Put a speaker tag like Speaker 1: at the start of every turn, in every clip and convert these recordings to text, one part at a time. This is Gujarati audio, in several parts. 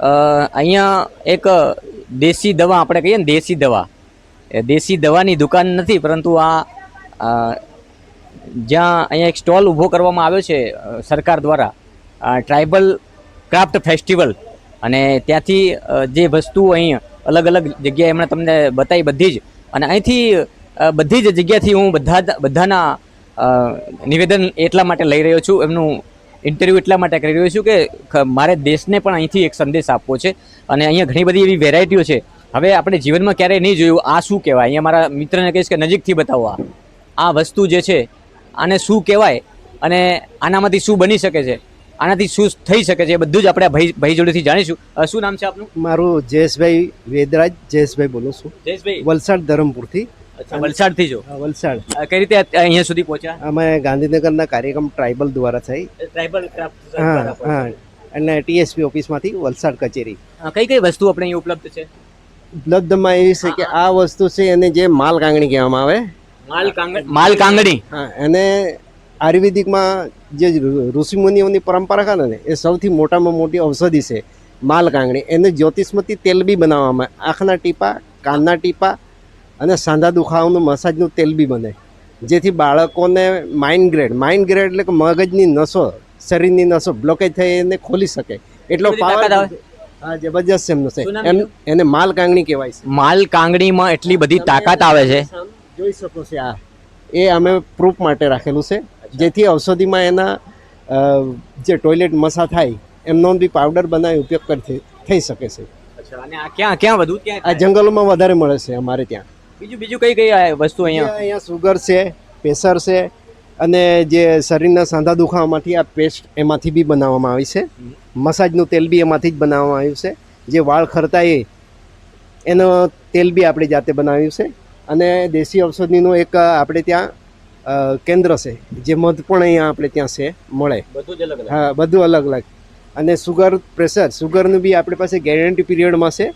Speaker 1: અહીંયા એક દેશી દવા આપણે કહીએ ને, દેશી દવા. એ દેશી દવાની દુકાન નથી, પરંતુ આ જ્યાં અહીંયા એક સ્ટોલ ઊભો કરવામાં આવ્યો છે સરકાર દ્વારા ટ્રાઇબલ ક્રાફ્ટ ફેસ્ટિવલ. અને ત્યાંથી જે વસ્તુઓ અહીં અલગ અલગ જગ્યાએ એમણે તમને બતાવી બધી જ. અને અહીંથી બધી જ જગ્યાથી હું બધા, બધાના નિવેદન એટલા માટે લઈ રહ્યો છું, એમનું ઇન્ટરવ્યૂ એટલા માટે કરી રહ્યો છું કે મારે દેશને પણ અહીંથી એક સંદેશ આપવો છે અને અહીંયા ઘણી બધી એવી વેરાયટીઓ છે. હવે આપણે જીવનમાં ક્યારેય નહીં જોયું આ શું કહેવાય? અહીંયા મારા મિત્રને કહીશ કે નજીકથી બતાવો આ. આ વસ્તુ જે છે આને શું કહેવાય અને આનામાંથી શું બની શકે છે? આનાથી શું થઈ શકે છે એ બધું જ આપણે ભાઈ ભાઈ જોડેથી જાણીશું. શું નામ છે આપનું?
Speaker 2: મારું જયેશભાઈ વેદરાજ. જયેશભાઈ બોલું છું.
Speaker 1: જયેશભાઈ.
Speaker 2: વલસાડ ધરમપુરથી.
Speaker 1: અચ્છા વલસાડથી જો
Speaker 2: વલસાડ.
Speaker 1: કઈ રીતે અહીંયા સુધી પહોંચ્યા?
Speaker 2: અમે ગાંધીનગરના કાર્યક્રમ ટ્રાઇબલ દ્વારા થઈ.
Speaker 1: ટ્રાઇબલ
Speaker 2: હા હા. અને ટીએસપી ઓફિસમાંથી વલસાડ કચેરી.
Speaker 1: કઈ કઈ વસ્તુ આપણે અહીં ઉપલબ્ધ છે?
Speaker 2: ઉપલબ્ધમાં એવી છે કે આ વસ્તુ છે એને જે માલ કાંગણી કહેવામાં આવે.
Speaker 1: માલ કાંગણી? માલ કાંગડી
Speaker 2: હા અને આયુર્વેદિકમાં જે ઋષિમુનિઓની પરંપરા છે ને એ સૌથી મોટામાં મોટી ઔષધિ છે માલ કાંગણી. એને જ્યોતિષમતી તેલ બી બનાવવામાં આંખના ટીપા કાનના ટીપા અને સાંધા દુખાવાનું મસાજનું તેલ બી બને. જેથી બાળકોને માઇન્ડ ગ્રેડ માઇન્ડ ગ્રેડ એટલે કે મગજની નસો શરીરની નસો બ્લોકેજ થઈ એને ખોલી શકે. એટલો પાવર હા જબરજસ્ત એમનો છે. એમ
Speaker 1: એને
Speaker 2: માલ કાંગણી કહેવાય છે.
Speaker 1: માલ કાંગડીમાં એટલી બધી તાકાત આવે છે?
Speaker 2: જોઈ શકો છો આ. એ અમે પ્રૂફ માટે રાખેલું છે. જેથી ઔષધિમાં એના જે ટોયલેટ મસા થાય એમનો બી પાવડર બનાવી ઉપયોગ કરી થઈ શકે છે.
Speaker 1: અને આ ક્યાં ક્યાં વધુ ક્યાં
Speaker 2: આ જંગલોમાં વધારે મળે છે અમારે ત્યાં.
Speaker 1: બીજું બીજું કઈ કઈ વસ્તુ અહીંયા?
Speaker 2: અહીંયા સુગર છે પ્રેશર છે અને જે શરીરના સાંધા દુખાવામાંથી આ પેસ્ટ એમાંથી બી બનાવવામાં આવી છે. મસાજનું તેલ બી એમાંથી જ બનાવવામાં આવ્યું છે. જે વાળ ખરતા એ એનો તેલ બી આપણે જાતે બનાવ્યું છે. અને દેશી ઔષધિનું એક આપણે ત્યાં કેન્દ્ર છે જે મધ પણ અહીંયા આપણે ત્યાં છે મળે.
Speaker 1: બધું જ અલગ
Speaker 2: હા બધું અલગ અલગ. અને સુગર પ્રેશર સુગરનું બી આપણી પાસે ગેરંટી પીરિયડમાં છે.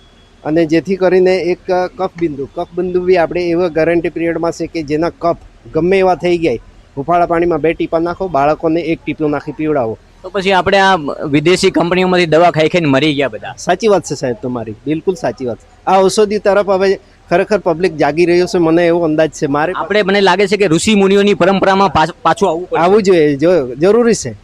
Speaker 2: અને જેથી કરીને એક કફ બિંદુ કફ બિંદુ બી આપણે એવા ગેરંટી પીરિયડમાં છે કે જેના કફ ગમે એવા થઈ ગયા હુફાળા પાણીમાં બે ટીપા નાખો બાળકોને એક ટીપું નાખી પીવડાવો.
Speaker 1: તો પછી આપણે આ વિદેશી કંપનીઓમાંથી દવા ખાઈ ખાઈને મરી ગયા બધા.
Speaker 2: સાચી વાત છે સાહેબ તમારી બિલકુલ સાચી વાત. આ ઔષધિ તરફ હવે ખરેખર પબ્લિક જાગી રહ્યો છે મને એવો અંદાજ છે. મારે
Speaker 1: આપણે મને લાગે છે કે ઋષિ મુનિઓની પરંપરામાં પાછ- પાછું આવવું
Speaker 2: આવવું જોઈએ જો જરૂરી છે.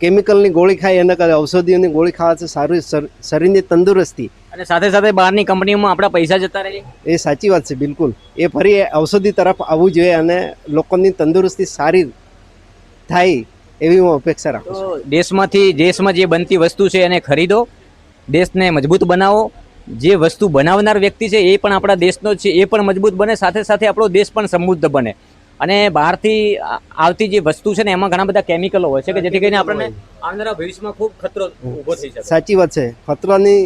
Speaker 2: કેમિકલની ગોળી ખાય એના કરતાં ઔષધિઓની ગોળી ખાવાથી સારું શરીરની તંદુરસ્તી.
Speaker 1: અને સાથે સાથે બહારની કંપનીઓમાં આપણા પૈસા જતા રહે.
Speaker 2: એ સાચી વાત છે બિલકુલ. એ ફરી ઔષધિ તરફ આવવું જોઈએ અને લોકોની તંદુરસ્તી સારી થાય એવી હું અપેક્ષા રાખું છું.
Speaker 1: દેશમાંથી દેશમાં જે બનતી વસ્તુ છે એને ખરીદો દેશને મજબૂત બનાવો. જે વસ્તુ બનાવનાર વ્યક્તિ છે એ પણ આપણા દેશનો છે એ પણ મજબૂત બને સાથે સાથે આપણો દેશ પણ સમૃદ્ધ બને. અને બહારથી આવતી જે વસ્તુ છે ને એમાં ઘણા બધા કેમિકલો હોય છે કે જેથી કરીને આપણને આવનારા ભવિષ્યમાં ખૂબ ખતરો ઊભો થઈ શકે.
Speaker 2: સાચી વાત છે. ખતરાની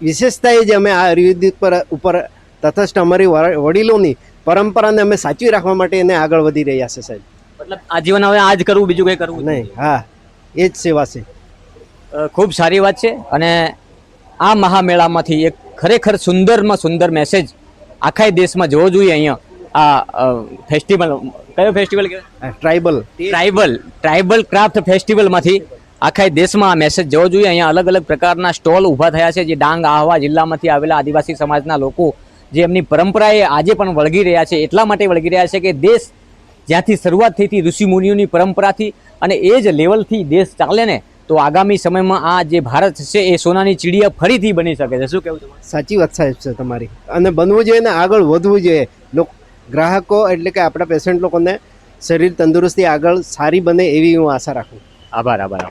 Speaker 2: વિશેષતા એ જ અમે આ આયુર્વેદિક પર ઉપર તથસ્થ અમારી વડીલોની પરંપરાને અમે સાચવી રાખવા માટે એને આગળ વધી રહ્યા છે સાહેબ.
Speaker 1: મતલબ આજીવન હવે આ જ કરવું બીજું કંઈ કરવું
Speaker 2: નહીં. હા. એ જ સેવા છે.
Speaker 1: ખૂબ સારી વાત છે અને આ મહામેળામાંથી એક ખરેખર સુંદરમાં સુંદર મેસેજ આખા દેશમાં જોવો જોઈએ અહીંયા. આ ફેસ્ટિવલ કયો festival
Speaker 2: tribal
Speaker 1: tribal tribal craft ફેસ્ટિવલમાંથી આખા દેશમાં આ મેસેજ જવો જોઈએ. અહીંયા અલગ અલગ પ્રકારના સ્ટોલ ઊભા થયા છે જે ડાંગ આહવા જિલ્લામાંથી આવેલા આદિવાસી સમાજના લોકો જે એમની પરંપરાએ આજે પણ વળગી રહ્યા છે. એટલા માટે વળગી રહ્યા છે કે દેશ જ્યાંથી શરૂઆત થઈ હતી ઋષિ મુનિઓની પરંપરાથી અને એ જ લેવલથી દેશ ચાલે ને તો આગામી સમયમાં આ જે ભારત છે એ સોનાની ચીડિયા ફરીથી બની શકે છે. શું કહેવું
Speaker 2: સાચી વાત સાહેબ છે તમારી. અને બનવું જોઈએ ને આગળ વધવું જોઈએ. લોક ગ્રાહકો એટલે કે આપણા પેશન્ટ લોકોને શરીર તંદુરસ્તી આગળ સારી બને એવી હું આશા રાખું.
Speaker 1: આભાર આભાર.